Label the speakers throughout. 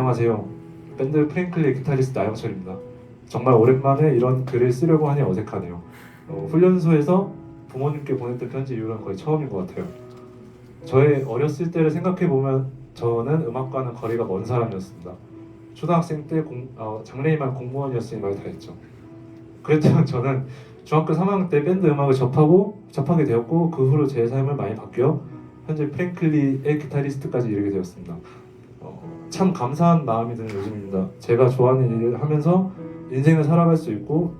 Speaker 1: 안녕하세요. 밴드 프랭클리의 기타리스트 나영철입니다. 정말 오랜만에 이런 글을 쓰려고 하니 어색하네요. 어, 훈련소에서 부모님께 보냈던 편지 이후로는 거의 처음인 것 같아요. 저의 어렸을 때를 생각해 보면 저는 음악과는 거리가 먼 사람이었습니다. 초등학생 때 공, 어, 장래희망 공무원이었으니 말 다 했죠. 그랬지만 저는 중학교 3학년 때 밴드 음악을 접하고 접하게 되었고 그 후로 제 삶을 많이 바뀌어 현재 프랭클리의 기타리스트까지 이르게 되었습니다. 어, 참 감사한 마음이 드는 요즘입니다. 제가 좋아하는 일을 하면서 인생을 살아갈 수 있고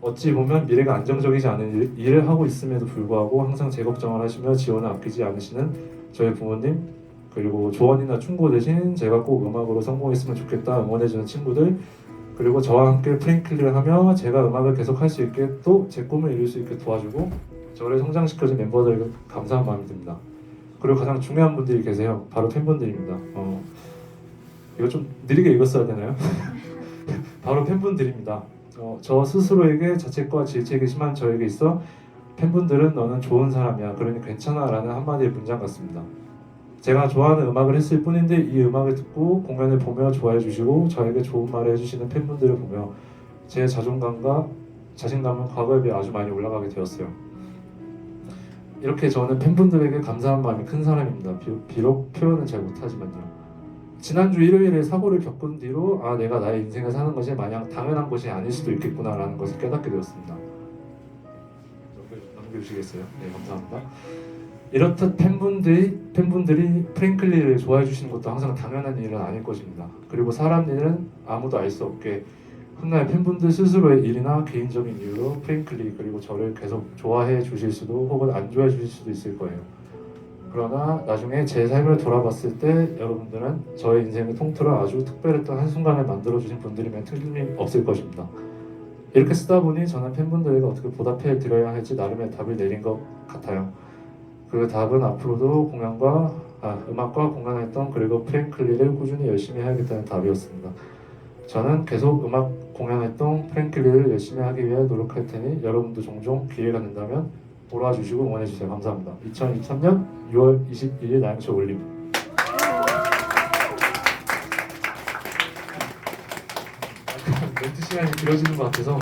Speaker 1: 어찌 보면 미래가 안정적이지 않은 일, 일을 하고 있음에도 불구하고 항상 제 걱정을 하시며 지원을 아끼지 않으시는 저희 부모님 그리고 조언이나 충고 대신 제가 꼭 음악으로 성공했으면 좋겠다 응원해주는 친구들 그리고 저와 함께 프랭클리를 하며 제가 음악을 계속 할 수 있게 또 제 꿈을 이룰 수 있게 도와주고 저를 성장시켜준 멤버들에게 감사한 마음이 듭니다. 그리고 가장 중요한 분들이 계세요. 바로 팬분들입니다. 어, 이거 좀 느리게 읽었어야 되나요? 바로 팬분들입니다. 어, 저 스스로에게 자책과 질책이 심한 저에게 있어 팬분들은 너는 좋은 사람이야. 그러니 괜찮아라는 한마디의 문장 같습니다. 제가 좋아하는 음악을 했을 뿐인데 이 음악을 듣고 공연을 보며 좋아해 주시고 저에게 좋은 말을 해주시는 팬분들을 보며 제 자존감과 자신감은 과거에 비해 아주 많이 올라가게 되었어요. 이렇게 저는 팬분들에게 감사한 마음이 큰 사람입니다. 비- 비록 표현은 잘 못하지만요. 지난주 일요일에 사고를 겪은 뒤로 아 내가 나의 인생을 사는 것이 마냥 당연한 것이 아닐 수도 있겠구나라는 것을 깨닫게 되었습니다. 넘겨- 넘겨주시겠어요? 네 감사합니다. 이렇듯 팬분들이 팬분들이 프랭클리를 좋아해 주시는 것도 항상 당연한 일은 아닐 것입니다. 그리고 사람 일은 아무도 알 수 없게 훗날 팬분들 스스로의 일이나 개인적인 이유로 프랭클리 그리고 저를 계속 좋아해 주실 수도 혹은 안 좋아해 주실 수도 있을 거예요. 그러나 나중에 제 삶을 돌아봤을 때 여러분들은 저의 인생을 통틀어 아주 특별했던 한순간을 만들어 주신 분들이면 틀림없을 것입니다. 이렇게 쓰다 보니 저는 팬분들에게 어떻게 보답해 드려야 할지 나름의 답을 내린 것 같아요. 그 답은 앞으로도 공연과 아, 음악과 공연했던 그리고 프랭클리를 꾸준히 열심히 해야겠다는 답이었습니다. 저는 계속 음악 공연했던 프랭클리를 열심히 하기 위해 노력할 테니 여러분도 종종 기회가 된다면 보러 와주시고 응원해주세요. 감사합니다. 2023년 6월 21일 나영쇼 올림 멘트 시간이 길어지는 것 같아서